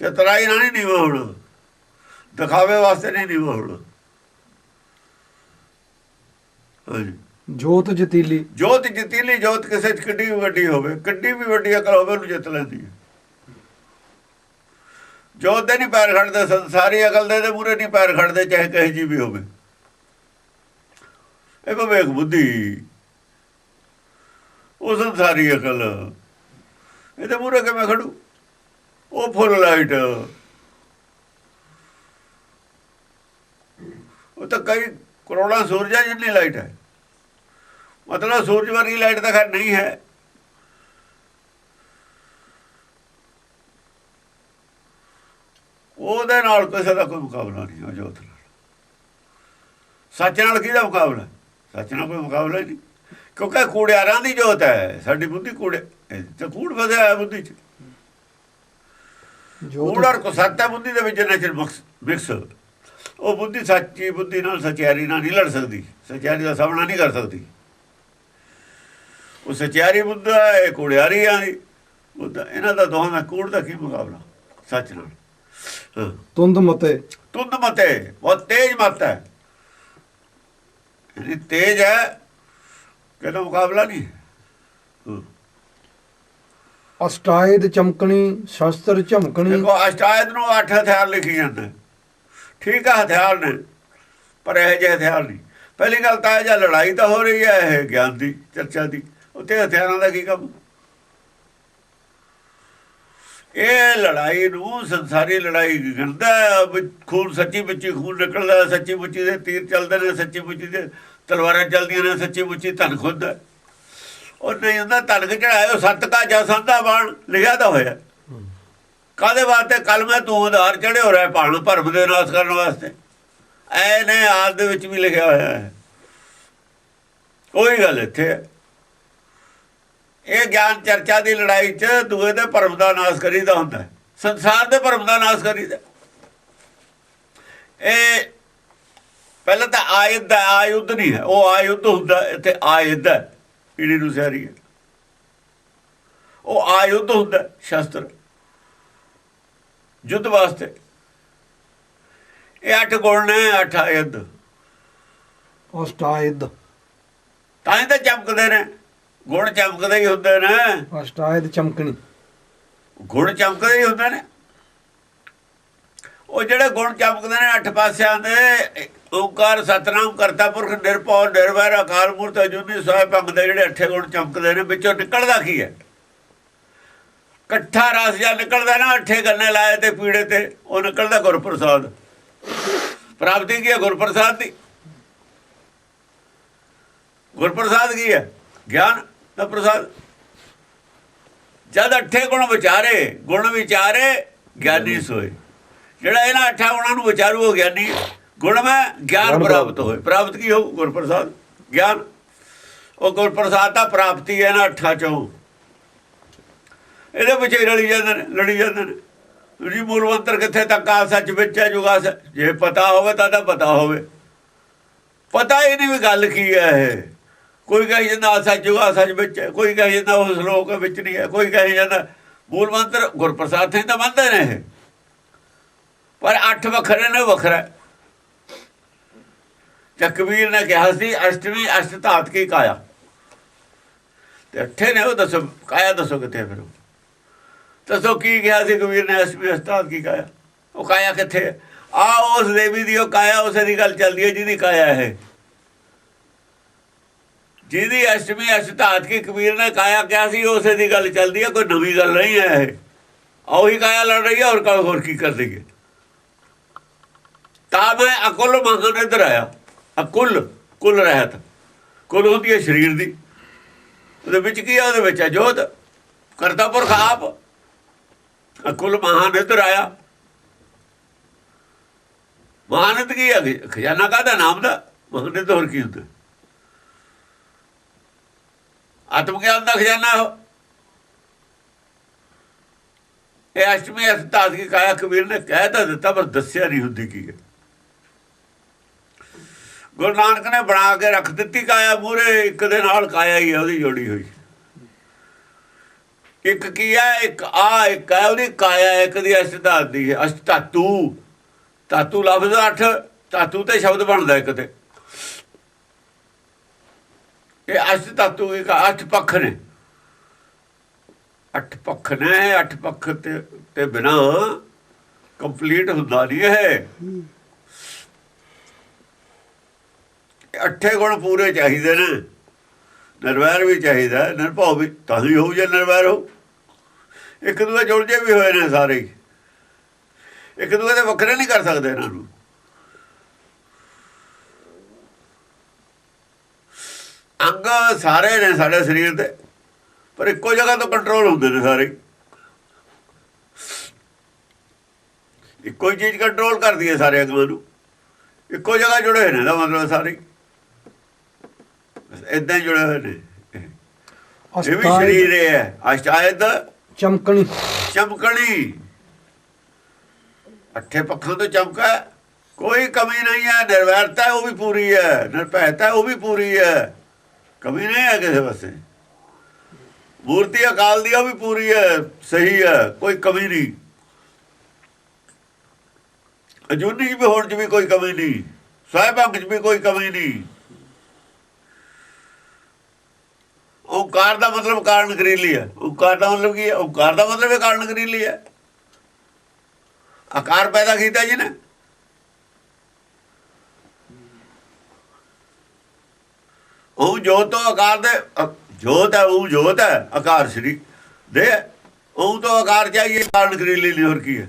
ਚਤਰਾਈ ਨਾਲ ਨਹੀਂ ਨੀਵਾਂ ਹੋਣਾ ਦਿਖਾਵੇ ਵਾਸਤੇ ਨਹੀਂ ਨੀਵਾਂ ਹੋਣਾ ਜੋਤ ਜਤੀਲੀ। ਜੋਤ ਜਿੱਤੀਲੀ ਜੋਤ ਕਿਸੇ ਚ ਕਿੱਡੀ ਵੀ ਵੱਡੀ ਹੋਵੇ ਕਿੱਡੀ ਵੀ ਵੱਡੀ ਅਕਲ ਹੋਵੇ ਉਹਨੂੰ ਜਿੱਤ ਲੈਂਦੀ ਹੈ। ਜੋਤ ਦੇ ਨਹੀਂ ਪੈਰ ਖੜਦੇ ਸੰਸਾਰੀ ਅਕਲ ਦੇ ਦੇ ਮੂਰੇ ਨਹੀਂ ਪੈਰ ਖੜਦੇ ਚਾਹੇ ਕਹੇ ਜੀ ਵੀ ਹੋਵੇ। ਇਹ ਵਿਵੇਕ ਬੁੱਧੀ। ਉਹ ਸੰਸਾਰੀ ਅਕਲ। ਇਹਦੇ ਮੂਰੇ ਕਿਵੇਂ ਖੜੂ? ਉਹ ਫੁੱਲ ਲਾਈਟ। ਉਹ ਤਾਂ ਕਈ ਕਰੋੜਾਂ ਸੂਰਜਾਂ ਜਿੰਨੀ ਲਾਈਟ ਹੈ। ਮਤਲਬ ਸੂਰਜ ਵਰਗੀ ਲਾਈਟ ਤਾਂ ਖੈਰ ਨਹੀਂ ਹੈ। ਉਹਦੇ ਨਾਲ ਕਿਸੇ ਦਾ ਕੋਈ ਮੁਕਾਬਲਾ ਨਹੀਂ ਉਹ ਜੋਤ ਨਾਲ। ਸੱਚ ਨਾਲ ਕਿਹਦਾ ਮੁਕਾਬਲਾ? ਸੱਚ ਨਾਲ ਕੋਈ ਮੁਕਾਬਲਾ ਹੀ ਨਹੀਂ। ਕਿਉਂਕਿ ਕੂੜਿਆਰਾਂ ਦੀ ਜੋਤ ਹੈ, ਸਾਡੀ ਬੁੱਧੀ ਕੂੜੇ ਇਹ ਤੇ ਕੂੜ ਫਸਿਆ ਹੈ ਬੁੱਧੀ ਚ। ਕੂੜ ਔਰ ਕੁਸੱਤ ਹੈ ਬੁੱਧੀ ਦੇ ਵਿੱਚ ਨੇਚਰ ਮਿਕਸ ਉਹ ਬੁੱਧੀ ਸੱਚੀ ਬੁੱਧੀ ਨਾਲ ਸਚਿਆਰੀ ਨਾਲ ਨਹੀਂ ਲੜ ਸਕਦੀ। ਸਚਿਆਰੀ ਦਾ ਸਾਹਮਣਾ ਨਹੀਂ ਕਰ ਸਕਦੀ। ਉਹ ਸਚਿਆਰੀ ਬੁੱਧ ਇਹ ਕੁੜਿਆਰੀ ਆ। ਬੁੱਧ ਇਹਨਾਂ ਦਾ ਦੋਹਾਂ ਦਾ ਕੂੜ ਦਾ ਕੀ ਮੁਕਾਬਲਾ? ਸੱਚ ਨਾਲ। ਤੁੰਦ ਮਤੇ। ਤੁੰਦ ਮਤੇ। ਬਹੁਤ ਤੇਜ ਮਤ ਹੈ। ਇਹ ਤੇਜ ਹੈ ਕਿਹਦਾ ਮੁਕਾਬਲਾ ਨਹੀਂ। ਅਸ਼ਟਾਇਦ ਚਮਕਣੀ, ਸ਼ਸਤਰ ਝਮਕਣੀ। ਦੇਖੋ ਅਸ਼ਟਾਇਤ ਨੂੰ ਅੱਠ ਹਥਿਆਰ ਲਿਖੀ ਜਾਂਦੇ ਠੀਕ ਆ, ਹਥਿਆਰ ਨੇ, ਪਰ ਇਹ ਜਿਹੇ ਹਥਿਆਰ ਨਹੀਂ। ਪਹਿਲੀ ਗੱਲ ਤਾਂ ਇਹ ਜਾਂ ਲੜਾਈ ਤਾਂ ਹੋ ਰਹੀ ਹੈ, ਇਹ ਗਿਆਨ ਦੀ, ਚਰਚਾ ਦੀ। ਉੱਤੇ ਹਥਿਆਰਾਂ ਦਾ ਕੀ ਕੰਮ? ਇਹ ਲੜਾਈ ਨੂੰ ਸੰਸਾਰੀ ਲੜਾਈ ਗਿਣਦਾ ਖੂਨ ਸੱਚੀ ਮੁੱਚੀ ਖੂਨ ਨਿਕਲਦਾ, ਸੱਚੀ ਮੁੱਚੀ ਦੇ ਤੀਰ ਚੱਲਦੇ ਨੇ, ਸੱਚੀ ਮੁੱਚੀ ਦੇ ਤਲਵਾਰਾਂ ਚੱਲਦੀਆਂ ਨੇ, ਸੱਚੀ ਮੁੱਚੀ ਧਨ ਖੁੱਦ ਉਹ ਨਹੀਂ ਹੁੰਦਾ, ਧਨਕ ਚੜਾਇਆ ਉਹ ਸੱਤ ਕਾ ਜਸੰਦਾ ਬਾਣ ਲਿਖਿਆ ਤਾਂ ਹੋਇਆ। ਕਾਦੇ ਵਾਸਤੇ? ਕਲਮੇ ਤੂੰ ਆਧਾਰ ਚੜੇ ਹੋ ਰਿਹਾ ਭਾਣ ਭਰਮ ਦੇ ਨਾਸ ਕਰਨ ਵਾਸਤੇ। ਐ ਨੇ ਆਦ ਦੇ ਵਿੱਚ ਵੀ ਲਿਖਿਆ ਹੋਇਆ ਹੈ। ਕੋਈ ਗੱਲ ਇੱਥੇ ਹੈ। ਇਹ ਗਿਆਨ ਚਰਚਾ ਦੀ ਲੜਾਈ 'ਚ ਦੂਏ ਦੇ ਭਰਮ ਦਾ ਨਾਸ ਕਰੀਦਾ ਹੁੰਦਾ ਸੰਸਾਰ ਦੇ ਭਰਮ ਦਾ ਨਾਸ ਕਰੀਦਾ ਇਹ ਪਹਿਲਾਂ ਤਾਂ ਆਯੁੱਧ ਦਾ ਆਯੁੱਧ ਨਹੀਂ ਹੈ। ਉਹ ਆਯੁੱਧ ਹੁੰਦਾ ਇੱਥੇ ਆਯੁੱਧ ਹੈ। ਇਹਦੀ ਨੂੰ ਹੈ। ਉਹ ਆਯੁੱਧ ਹੁੰਦਾ ਸ਼ਸਤਰ। ਯੁੱਧ ਵਾਸਤੇ। ਇਹ ਅੱਠ ਗੁਣ ਨੇ ਅੱਠ ਆਯੁੱਧ। ਅਸ਼ਟਾਇਦ ਤਾਂ ਹੀ ਤਾਂ ਚਮਕਦੇ ਨੇ। ਗੁਣ ਚਮਕਦੇ ਹੀ ਹੁੰਦੇ ਨੇ। ਅਸ਼ਟਾਇਦ ਚਮਕਣੀ। ਗੁਣ ਚਮਕਦੇ ਹੀ ਹੁੰਦੇ ਨੇ। ਉਹ ਜਿਹੜੇ ਗੁਣ ਚਮਕਦੇ ਨੇ ਅੱਠ ਪਾਸਿਆਂ ਦੇ ਓੰਕਾਰ ਸਤਨਾਮ ਕਰਤਾ ਪੁਰਖ ਨਿਰਭਉ, ਨਿਰਵੈਰ ਅਕਾਲ ਮੂਰਤ ਅਜੂਨੀ ਸੋਇ ਭੰਗ ਦੇ ਜਿਹੜੇ ਅੱਠੇ ਗੁਣ ਚਮਕਦੇ ਨੇ, ਵਿੱਚੋਂ ਨਿਕਲਦਾ ਕੀ ਹੈ? ਇਕੱਠਾ ਰਸ ਜਾਂ ਨਿਕਲਦਾ ਨਾ, ਅੱਠੇ ਗੰਨੇ ਲਾਏ ਤੇ ਪੀੜੇ ਤੇ, ਉਹ ਨਿਕਲਦਾ ਗੁਰਪ੍ਰਸਾਦ। ਪ੍ਰਾਪਤੀ ਕੀ ਹੈ? ਗੁਰਪ੍ਰਸਾਦ ਦੀ। ਗੁਰਪ੍ਰਸਾਦ ਕੀ ਹੈ? ਗਿਆਨ ਦਾ ਪ੍ਰਸਾਦ। ਜਦ ਅੱਠੇ ਗੁਣ ਵਿਚਾਰੇ ਗੁਣ ਵਿਚਾਰੇ ਗਿਆਨੀ ਸੋਏ। ਜਿਹੜਾ ਇਹਨਾਂ ਅੱਠਾਂ ਗੁਣਾਂ ਨੂੰ ਵਿਚਾਰੂ ਉਹ ਗਿਆਨੀ ਗੁਣ ਮੈਂ ਗਿਆਨ ਪ੍ਰਾਪਤ ਹੋਏ। ਪ੍ਰਾਪਤ ਕੀ ਹੋ ਗੁਰਪ੍ਰਸਾਦ। ਗਿਆਨ। ਉਹ ਗੁਰਪ੍ਰਸਾਦ ਦਾ ਪ੍ਰਾਪਤੀ ਹੈ ਨਾ ਅੱਠਾਂ ਚੋਂ। ਇਹਦੇ ਵਿੱਚ ਹੀ ਲੜੀ ਜਾਂਦੇ ਨੇ ਲੜੀ ਜਾਂਦੇ ਨੇ। ਜੀ ਮੂਲ ਮੰਤਰ ਕਿੱਥੇ ਤੱਕ ਆ? ਸੱਚ ਵਿੱਚ ਹੈ ਜੁਗਾ ਜੇ ਪਤਾ ਹੋਵੇ ਤਾਂ ਤਾਂ ਪਤਾ ਹੋਵੇ। ਪਤਾ ਹੀ ਨਹੀਂ ਵੀ ਗੱਲ ਕੀ ਹੈ ਇਹ। ਕੋਈ ਕਹੀ ਜਾਂਦਾ ਆਹ ਸੱਚ ਜੁਗਾ ਸੱਚ ਵਿੱਚ ਹੈ। ਕੋਈ ਕਹੀ ਜਾਂਦਾ ਉਸ ਲੋਕ ਵਿੱਚ ਨਹੀਂ ਹੈ। ਕੋਈ ਕਹੀ ਜਾਂਦਾ ਮੂਲ ਮੰਤਰ ਗੁਰਪ੍ਰਸਾਦ ਸਿੰਘ ਤਾਂ ਮੰਨਦੇ ਨੇ ਪਰ ਅੱਠ ਵੱਖਰੇ ਨੇ ਵੱਖਰਾ ਕਬੀਰ ਨੇ ਕਿਹਾ ਸੀ, ਅਸ਼ਟਮੀ ਅਸ਼ਟ ਧਾਤ ਕੀ ਕਾਇਆ? ਤੇ ਅੱਠੇ ਨੇ ਉਹ ਦੱਸੋ, ਕਾਇਆ ਦੱਸੋ ਕਿੱਥੇ ਹੈ ਫਿਰ ਦੱਸੋ ਕੀ ਕਿਹਾ ਸੀ ਕਬੀਰ ਨੇ, ਅਸ਼ਟਮੀ ਅਸ਼ਟ ਧਾਤ ਕੀ ਕਾਇਆ? ਉਹ ਕਾਇਆ ਕਿੱਥੇ ਆ? ਉਸ ਦੇਵੀ ਦੀ ਉਹ ਕਾਇਆ, ਉਸੇ ਦੀ ਗੱਲ ਚੱਲਦੀ ਹੈ, ਜਿਹਦੀ ਕਾਇਆ ਹੈ ਜਿਹਦੀ ਅਸ਼ਟਮੀ ਅਸ਼ਟਾਤ ਕੀ, ਕਬੀਰ ਨੇ ਕਾਇਆ ਕਿਹਾ ਸੀ, ਉਸੇ ਦੀ ਗੱਲ ਚੱਲਦੀ ਹੈ, ਕੋਈ ਨਵੀਂ ਗੱਲ ਨਹੀਂ ਹੈ ਇਹ। ਉਹੀ ਕਾਇਆ ਲੜ ਰਹੀ ਹੈ ਔਰ ਕੋਈ ਹੋਰ ਕੀ ਕਰ ਲਈਏ? ਤਾਂ ਮੈਂ ਅਕੁਲ ਮਗਨ ਇਧਰ ਆਇਆ। ਅਕੁੱਲ ਕੁੱਲ ਰਹਿਤ। ਕੁੱਲ ਹੁੰਦੀ ਹੈ ਸਰੀਰ ਦੀ। ਉਹਦੇ ਵਿੱਚ ਕੀ ਹੈ ਉਹਦੇ ਵਿੱਚ ਹੈ ਜੋਤ। ਕਰਤਾ ਪੁਰਖ ਆਪ ਅਕੁਲ ਮਹਾਨ ਇਧਰ ਆਇਆ ਮਹਾਨਤ ਕੀ ਹੈ ਖਜ਼ਾਨਾ ਕਾਹਦਾ? ਨਾਮ ਦਾ? ਮਹਾਨਤ ਹੋਰ ਕੀ ਹੁੰਦਾ? ਆਤਮ ਗਿਆਨ ਦਾ ਖਜ਼ਾਨਾ ਉਹ। ਇਹ ਅਸ਼ਟਮੀ ਅਸਤਾਦ ਕੀ ਕਾਇਆ ਕਬੀਰ ਨੇ ਕਹਿ ਤਾਂ ਦਿੱਤਾ, ਪਰ ਦੱਸਿਆ ਨਹੀਂ ਹੁੰਦੀ ਕੀ ਹੈ। ਗੁਰੂ ਨਾਨਕ ਨੇ ਬਣਾ ਕੇ ਰੱਖ ਦਿੱਤੀ, ਕਾਇਆ ਮੂਰੇ ਇੱਕ ਦੇ ਨਾਲ ਕਾਇਆ ਹੀ ਹੈ, ਉਹਦੀ ਜੋੜੀ ਹੋਈ। ਇੱਕ ਕੀ ਹੈ, ਇੱਕ ਆ, ਇੱਕ ਹੈ, ਉਹਦੀ ਕਾਇਆ, ਇੱਕ ਦੀ ਅਸ਼ਟ ਦੀ ਹੈ। ਅਸ਼ਟ ਧਾਤੂ ਲਫ਼ਜ਼ ਅੱਠ, ਧਾਤੂ ਤੇ ਸ਼ਬਦ ਬਣਦਾ ਇੱਕ ਤੇ। ਇਹ ਅਸ਼ਟ ਧਾਤੂ ਇੱਕ ਅੱਠ ਪੱਖ ਨੇ। ਅੱਠ ਪੱਖ ਨੇ, ਅੱਠ ਪੱਖ ਤੇ ਤੇ ਬਿਨਾ ਕੰਪਲੀਟ ਹੁੰਦਾ ਨਹੀਂ ਹੈ ਇਹ ਅੱਠੇ ਗੁਣ ਪੂਰੇ ਚਾਹੀਦੇ ਨੇ। ਨਿਰਵੈਰ ਵੀ ਚਾਹੀਦਾ, ਨਿਰਭਉ ਵੀ, ਤਾਂ ਹੀ ਹੋਊ ਜੇ ਨਿਰਵੈਰ ਹੋ ਇੱਕ ਦੂਜੇ ਜੁੜ ਜੇ ਵੀ ਹੋਏ ਨੇ ਸਾਰੇ। ਹੀ। ਇੱਕ ਦੂਜੇ ਦੇ ਵੱਖਰੇ ਨਹੀਂ ਕਰ ਸਕਦੇ ਇਹਨਾਂ ਨੂੰ। ਅੰਗ ਸਾਰੇ ਨੇ ਸਾਡੇ ਸਰੀਰ ਦੇ, ਪਰ ਇੱਕੋ ਜਗ੍ਹਾ ਤੋਂ ਕੰਟਰੋਲ ਹੁੰਦੇ ਨੇ ਸਾਰੇ। ਹੀ। ਇੱਕੋ ਹੀ ਚੀਜ਼ ਕੰਟਰੋਲ ਕਰਦੀ ਹੈ ਸਾਰੇ ਅੰਗਾਂ ਨੂੰ। ਇੱਕੋ ਜਗ੍ਹਾ ਜੁੜੇ ਹੋਏ ਨੇ ਦਾ ਮਤਲਬ ਸਾਰੇ। ਇਦਾਂ ਜੁੜੇ ਹੋਏ ਨੇ। ਇਹ ਵੀ ਸਰੀਰ ਹੈ। ਅਸ਼ਟਾਇਦ ਚਮਕਣੀ। ਚਮਕਣੀ। ਅੱਠੇ ਪੱਖਾਂ ਤੋਂ ਚਮਕਾ। ਕੋਈ ਕਮੀ ਨਹੀਂ ਹੈ। ਨਿਰਵੈਰਤਾ ਉਹ ਵੀ ਪੂਰੀ ਹੈ। ਨਿਰਭੈਤਾ ਉਹ ਵੀ ਪੂਰੀ ਹੈ। ਕਮੀ ਨਹੀਂ ਹੈ ਕਿਸੇ ਵਾਸਤੇ ਮੂਰਤੀ ਅਕਾਲ ਦੀ ਉਹ ਵੀ ਪੂਰੀ ਹੈ। ਸਹੀ ਹੈ। ਕੋਈ ਕਮੀ ਨਹੀਂ। ਅਜੂਨੀ ਵੀ ਹੋਣ ਚ ਵੀ ਕੋਈ ਕਮੀ ਨਹੀਂ। ਸਾਹਿਬ ਅੰਗ ਚ ਵੀ ਕੋਈ ਕਮੀ ਨਹੀਂ। ਓਂਕਾਰ ਦਾ ਮਤਲਬ ਕਾਰਨ ਗਰੀਲੀ ਹੈ ਓਂਕਾਰ ਦਾ ਮਤਲਬ ਕੀ ਹੈ? ਓਂਕਾਰ ਦਾ ਮਤਲਬ ਇਹ ਕਾਰਨ ਗਰੀਲੀ ਹੈ ਆਕਾਰ ਪੈਦਾ ਕੀਤਾ ਜੀ ਨੇ। ਉਹ ਜੋਤ ਤੋਂ ਆਕਾਰ ਦੇ ਜੋਤ ਹੈ, ਉਹ ਜੋਤ ਹੈ, ਆਕਾਰ ਸ੍ਰੀ, ਦੇ, ਉਹ ਤੋਂ ਆਕਾਰ ਚਾਹੀਏ ਕਾਰਨ ਗਰੀਲੀ ਲਈ ਹੋਰ ਕੀ ਹੈ?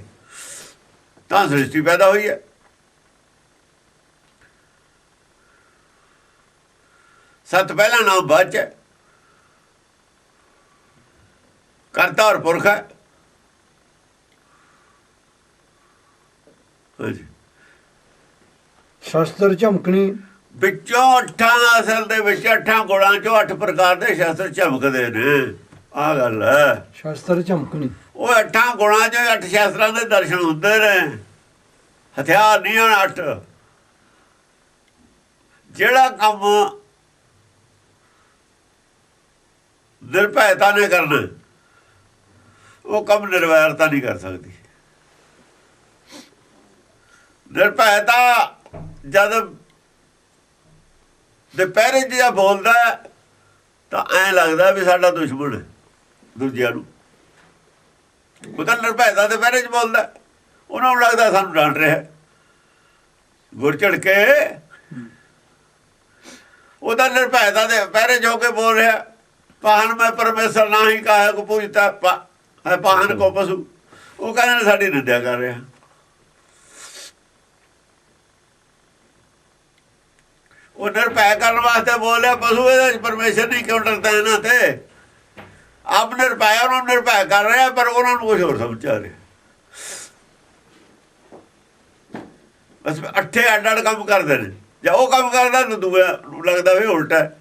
ਤਾਂ ਸ੍ਰਿਸ਼ਟੀ ਪੈਦਾ ਹੋਈ ਹੈ। ਸਤ ਪਹਿਲਾ ਨਾਮ ਬਾਅਦ ਚ ਹੈ। ਕਰਤਾ ਔਰ ਪੁਰਖ ਹੈ। ਹਾਂਜੀ ਸ਼ਸਤਰ ਝਮਕਣੀ। ਵਿੱਚੋਂ ਅੱਠਾਂ ਅਸਲ ਦੇ ਵਿੱਚ ਅੱਠਾਂ ਗੁਣਾਂ ਚੋਂ ਅੱਠ ਪ੍ਰਕਾਰ ਦੇ ਸ਼ਸਤਰ ਝਮਕਦੇ ਨੇ। ਆ ਗੱਲ ਹੈ। ਸ਼ਸਤਰ ਝਮਕਣੀ। ਉਹ ਅੱਠਾਂ ਗੁਣਾਂ ਚੋਂ ਅੱਠ ਸ਼ਸਤਰਾਂ ਦੇ ਦਰਸ਼ਨ ਹੁੰਦੇ ਨੇ। ਹਥਿਆਰ ਨਹੀਂ ਹਨ ਅੱਠ। ਜਿਹੜਾ ਕੰਮ ਨਿਰਭੈਤਾ ਨੇ ਕਰਨਾ ਉਹ ਕੰਮ ਨਿਰਵੈਰਤਾ ਨਹੀਂ ਕਰ ਸਕਦੀ। ਨਿਰਭੈਤਾ ਜਦ ਦੁਪਹਿਰੇ ਜਿਹਾ ਬੋਲਦਾ ਤਾਂ ਐਂ ਲੱਗਦਾ ਵੀ ਸਾਡਾ ਦੁਸ਼ਮਣ ਹੈ, ਦੂਜਿਆਂ ਨੂੰ। ਉਹ ਤਾਂ ਨਿਰਭੈਤਾ ਦੇ ਪਹਿਰੇ ਚ ਬੋਲਦਾ ਉਹਨਾਂ ਨੂੰ ਲੱਗਦਾ ਸਾਨੂੰ ਡਾਂਟ ਰਿਹਾ ਗੁਰ ਚੜ ਕੇ ਉਹ ਤਾਂ ਨਿਰਭੈਤਾ ਦੇ ਪਹਿਰੇ ਜੋ ਕੇ ਬੋਲ ਰਿਹਾ ਪਾਹਨ ਮੈਂ ਪਰਮੇਸ਼ਰ ਨਹੀਂ ਕਾਹੇ ਕੋ ਪੂਜਤਾ। ਪਾ- ਹੈ ਪਾਹਨ ਕੋ ਪਸ਼ੂ। ਉਹ ਕਹਿੰਦੇ ਸਾਡੀ ਨਿੰਦਿਆ ਕਰ ਰਿਹਾ। ਉਹ ਨਿਰਭੈ ਕਰਨ ਵਾਸਤੇ ਬੋਲਿਆ ਪਸ਼ੂ ਇਹਦੇ ਪਰਮੇਸ਼ਰ ਨਹੀਂ ਕਿਉਂ ਡਰਦਾ ਇਹਨਾਂ ਤੇ? ਆਪ ਨਿਰਭੈ ਉਹਨਾਂ ਨੂੰ ਨਿਰਭੈ ਕਰ ਰਿਹਾ ਪਰ ਉਹਨਾਂ ਨੂੰ ਕੁਝ ਹੋਰ ਸਮਝ ਰਿਹਾ। ਬਸ ਅੱਠੇ ਅੱਡ ਅੱਡ ਕੰਮ ਕਰਦੇ ਨੇ। ਜੇ ਉਹ ਕੰਮ ਕਰਦਾ ਤਾਂ ਦੂਆ ਨੂੰ ਲੱਗਦਾ ਵੀ ਉਲਟਾ ਹੈ।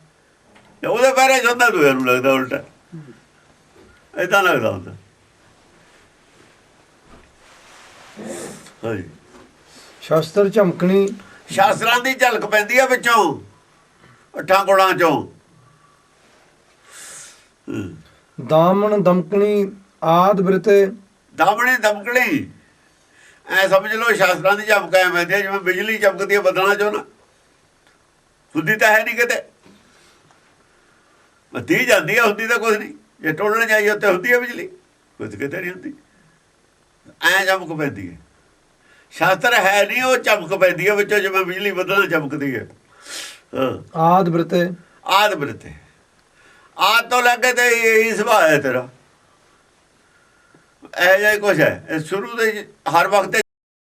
ਉਹਦੇ ਬਾਰੇ ਜਾਂਦਾ ਦੂਆ ਨੂੰ ਲੱਗਦਾ ਉਲਟਾ ਇਦਾਂ ਲੱਗਦਾ ਹੁੰਦਾ। ਹਾਂਜੀ। ਸ਼ਸਤਰ ਝਮਕਣੀ। ਸ਼ਾਸਤਰਾਂ ਦੀ ਝਲਕ ਪੈਂਦੀ ਆ ਵਿੱਚੋਂ ਅੱਠਾਂ ਗੁਣਾਂ ਚੋਂ। ਦਾਮਨ ਦਮਕਣੀ ਆਦ ਬ੍ਰਿਤੇ। ਦਾਮਣੇ ਦਮਕਣੀ ਐ ਸਮਝ ਲਓ ਸ਼ਾਸਤਰਾਂ ਦੀ ਝਮਕ ਐ ਆ ਜਿਵੇਂ ਬਿਜਲੀ ਚਮਕਦੀ ਹੈ ਬਦਲਾਂ ਚੋਂ ਨਾ। ਹੁੰਦੀ ਤਾਂ ਹੈ ਨਹੀਂ ਕਿਤੇ। ਬੱਤੀ ਜਾਂਦੀ ਆ ਹੁੰਦੀ ਤਾਂ ਕੁਝ ਨਹੀਂ ਜੇ ਟੋਲਣ ਜਾਈਏ ਉੱਤੇ ਹੁੰਦੀ ਹੈ ਬਿਜਲੀ। ਕੁਝ ਕਿਤੇ ਨਹੀਂ ਹੁੰਦੀ। ਐ ਚਮਕ ਪੈਂਦੀ ਹੈ ਸ਼ਾਸਤਰ ਹੈ ਨਹੀਂ ਉਹ ਚਮਕ ਪੈਂਦੀ ਹੈ ਵਿੱਚੋਂ ਜਿਵੇਂ ਬਿਜਲੀ ਬਦਲਾਂ ਚਮਕਦੀ ਹੈ। ਆਦ ਬ੍ਰਿਤੇ। ਆਦ ਬ੍ਰਿਤੇ। ਆਦ ਤੋਂ ਲੱਗੇ ਤੇ ਇਹੀ ਸੁਭਾਅ ਹੈ ਤੇਰਾ। ਇਹ ਹੀ ਕੁਛ ਹੈ। ਇਹ ਸ਼ੁਰੂ ਦੇ ਹਰ ਵਕਤ